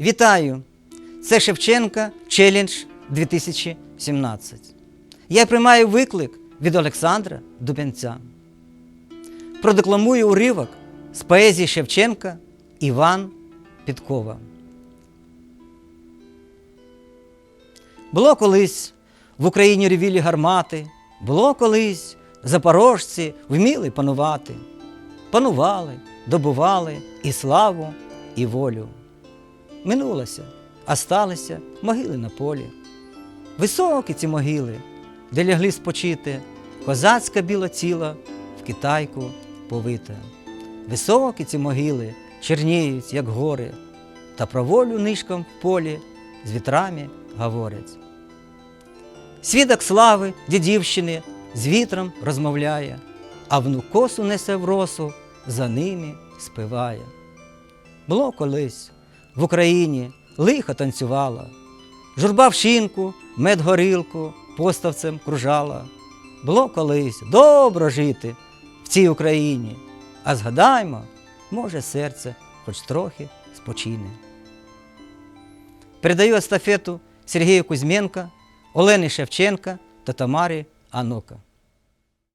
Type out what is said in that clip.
Вітаю! Це Шевченка Челендж 2017. Я приймаю виклик від Олександра Дубенця. Продекламую уривок з поезії Шевченка Іван Підкова. Було колись в Україні ревілі гармати, було колись запорожці вміли панувати. Панували, добували і славу, і волю. Минулося, а сталися могили на полі. Високі ці могили, де лягли спочити, козацька біла тіла в китайку повита. Високі ці могили черніють, як гори, та про волю нишком в полі з вітрами говорять. Свідок слави дідівщини з вітром розмовляє, а внук косу несе в росу, за ними співає. Було колись в Україні лихо танцювала, журба в шинку, мед горілку поставцем кружала. Було колись добро жити в цій Україні, а згадаймо, може, серце хоч трохи спочине. Передаю естафету Сергію Кузьменка, Олені Шевченка та Тамарі Анока.